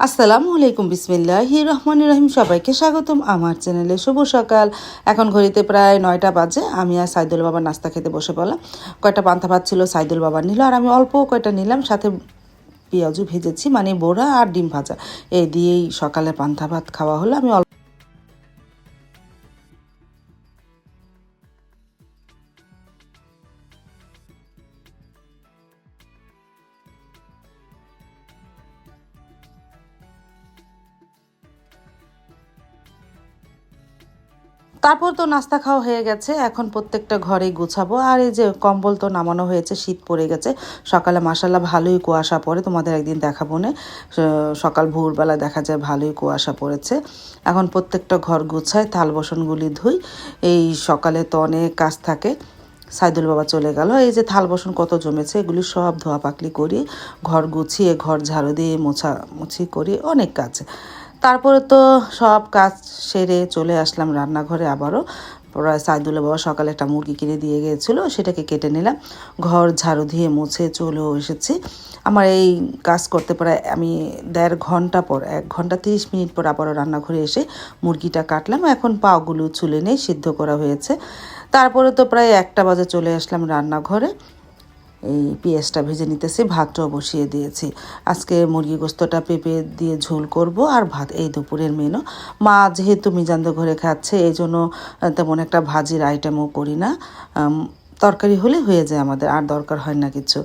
আসসালামু আলাইকুম, বিসমিল্লাহি রহমান রহিম। সবাইকে স্বাগতম আমার চ্যানেলে। শুভ সকাল। এখন ঘড়িতে প্রায় নয়টা বাজে। আমি আর সাইদুল বাবার নাস্তা খেতে বসে পড়লাম। কয়টা পান্থা ভাত ছিল, সাইদুল বাবার নিল। আর আমি অল্প কয়টা নিলাম, সাথে পেঁয়াজও ভেজেছি মানে বোড়া আর ডিম ভাজা। এই দিয়েই সকালে পান্থা ভাত খাওয়া হলো। আমি তারপর তো নাস্তা খাওয়া হয়ে গেছে। এখন প্রত্যেকটা ঘরেই গুছাবো। আর এই যে কম্বল তো নামানো হয়েছে, শীত পড়ে গেছে। সকালে মাসাল্লাহ ভালোই কুয়াশা পড়ে, তোমাদের একদিন দেখাবো না। সকাল ভোরবেলা দেখা যায় ভালোই কুয়াশা পড়েছে। এখন প্রত্যেকটা ঘর গুছায় থাল বসনগুলি ধুই। এই সকালে তো অনেক কাজ থাকে। সাইদুল বাবা চলে গেল। এই যে থাল বসন কত জমেছে, এগুলি সব ধোয়া পাকলি করি। ঘর গুছিয়ে, ঘর ঝাড়ু দিয়ে মোছা, মুছি করি। অনেক কাজ। তারপরে তো সব কাজ সেরে চলে আসলাম রান্নাঘরে আবারও। সাইদুল্লা বাবা সকালে একটা মুরগি কিনে দিয়ে গিয়েছিল, সেটাকে কেটে নিলাম। ঘর ঝাড়ু দিয়ে মুছে চলেও এসেছি। আমার এই কাজ করতে প্রায় আমি দেড় ঘণ্টা পর, এক ঘণ্টা তিরিশ মিনিট পর আবারও রান্নাঘরে এসে মুরগিটা কাটলাম। এখন পাগুলো চুলে নেই, সিদ্ধ করা হয়েছে। তারপরে তো প্রায় একটা বাজে চলে আসলাম রান্নাঘরে। এই পেঁয়াজটা ভেজে নিতেছি, ভাতটাও বসিয়ে দিয়েছি। আজকে মুরগি গোস্তটা পেঁপে দিয়ে ঝোল করব আর ভাত, এই দুপুরের মেনু। মা যেহেতু মিজান্দ ঘরে খাচ্ছে এই জন্য তেমন একটা ভাজির আইটেমও করি না। তরকারি হলে হয়ে যায় আমাদের, আর দরকার হয় না কিছু।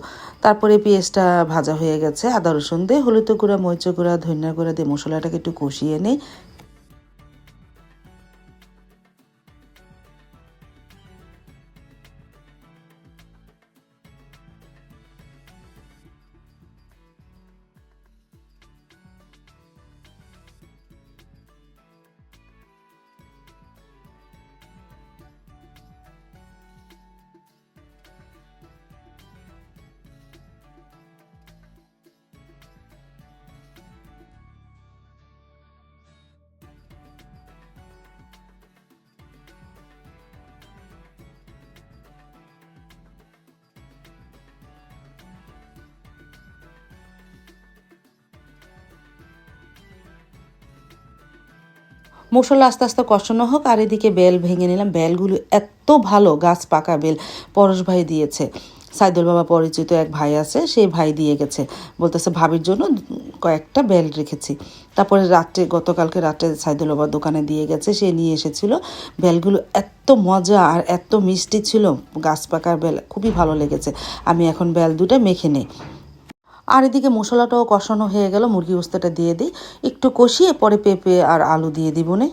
তারপরে পেঁয়াজটা ভাজা হয়ে গেছে, আদা রসুন দিয়ে হলুদ গুঁড়া মরিচ গুঁড়া, ধনিয়া গুঁড়া দিয়ে মশলাটাকে একটু কষিয়ে নিই। মশলা আস্তে আস্তে কষানো হোক, আর এদিকে বেল ভেঙে নিলাম। বেলগুলো এত ভালো, গাছ পাকা বেল, পরশ ভাই দিয়েছে। সাইদুল বাবা পরিচিত এক ভাই আছে সেই ভাই দিয়ে গেছে। বলতেছে, ভাবির জন্য কয়েকটা বেল রেখেছি। তারপরে রাত্রে গতকালকে রাত্রে সাইদুল বাবার দোকানে দিয়ে গেছে, সে নিয়ে এসেছিল। বেলগুলো এত মজা আর এত মিষ্টি ছিল, গাছ পাকার বেল, খুবই ভালো লেগেছে। আমি এখন বেল দুটো মেখে নেই। আর এদিকে মশলাটাও কষানো হয়ে গেল মুরগি উস্তাটা দিয়ে দিই। একটু কষিয়ে পরে পেঁপে আর আলু দিয়ে দিব নে।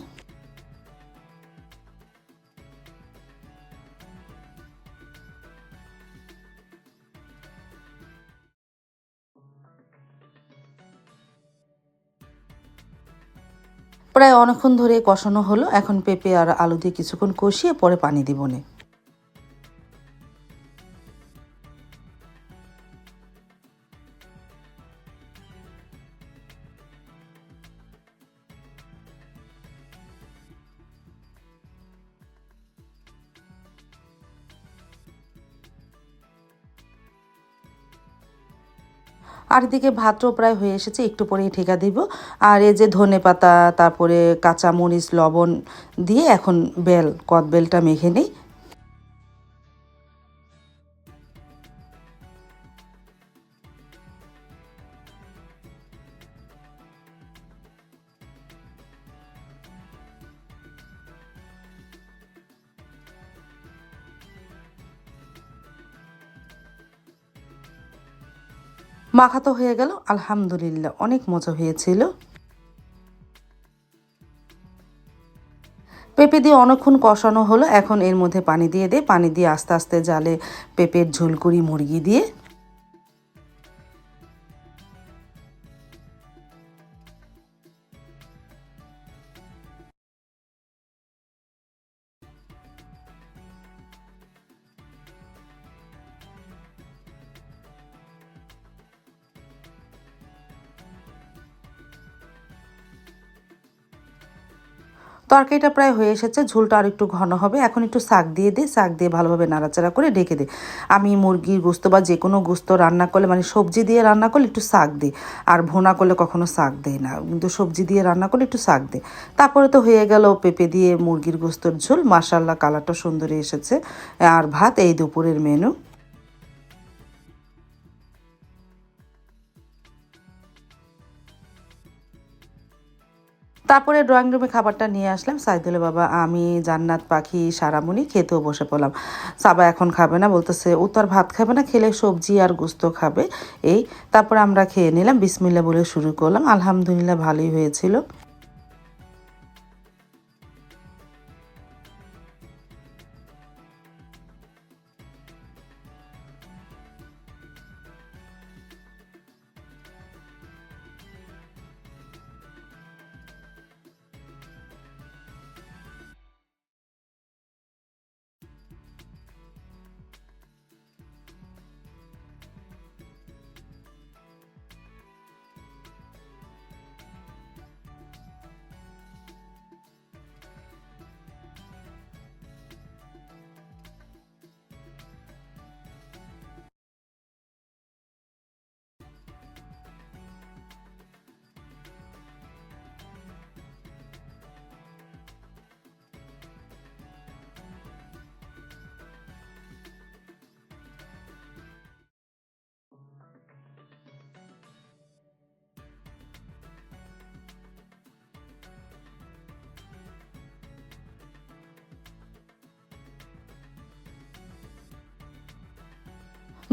প্রায় অনেকক্ষণ ধরে কষানো হলো, এখন পেঁপে আর আলু দিয়ে কিছুক্ষণ কষিয়ে পরে পানি দিব নে। আর এদিকে ভাতও প্রায় হয়ে এসেছে, একটু পরেই ঠেকা দিব। আর এই যে ধনে পাতা, তারপরে কাঁচা মরিচ লবণ দিয়ে এখন বেল, কদবেলটা মেখে নিই। মাখাতো হয়ে গেল, আলহামদুলিল্লাহ। অনেক মজা হয়েছিল। পেঁপে দিয়ে অনেকক্ষণ কষানো হলো। এখন এর মধ্যে পানি দিয়ে দে। পানি দিয়ে আস্তে আস্তে জালে পেঁপের ঝোলকুড়ি মুরগি দিয়ে তরকারিটা প্রায় হয়ে এসেছে, ঝোলটা আর একটু ঘন হবে। এখন একটু শাক দিয়ে দিই শাক দিয়ে ভালোভাবে নাড়াচাড়া করে ঢেকে দিই আমি মুরগির গোস্ত বা যে কোনো গোস্ত রান্না করলে মানে সবজি দিয়ে রান্না করলে একটু শাক দিই আর ভোনা করলে কখনো শাক দেই না, কিন্তু সবজি দিয়ে রান্না করলে একটু শাক দিই তারপরে তো হয়ে গেল পেঁপে দিয়ে মুরগির গোস্তর ঝোল। মাসাল্লাহ কালারটা সুন্দরই এসেছে। আর ভাত, এই দুপুরের মেনু তারপরে ড্রয়িং রুমে খাবারটা নিয়ে আসলাম। সাইদুল বাবা, আমি, জান্নাত, পাখি সারামুনি খেতেও বসে পড়লাম। সাবা এখন খাবে না, বলতেছে, ও তো আর ভাত খাবে না, খেলে সবজি আর গুস্ত খাবে। এই, তারপরে আমরা খেয়ে নিলাম, বিসমিল্লা বলে শুরু করলাম। আলহামদুলিল্লাহ, ভালোই হয়েছিল।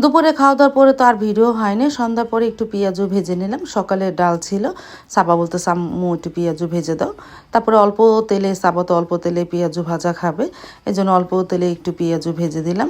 দুপুরে খাওয়া দাওয়ার পরে তো আর ভিডিও হয়নি। সন্ধ্যার পরে একটু পেঁয়াজও ভেজে নিলাম। সকালে ডাল ছিল। সাবা বলতে সাম্মু একটু পেঁয়াজও ভেজে দাও। তারপরে অল্প তেলে, সাবা তো অল্প তেলে পেঁয়াজও ভাজা খাবে। এই জন্য অল্প তেলে একটু পেঁয়াজও ভেজে দিলাম।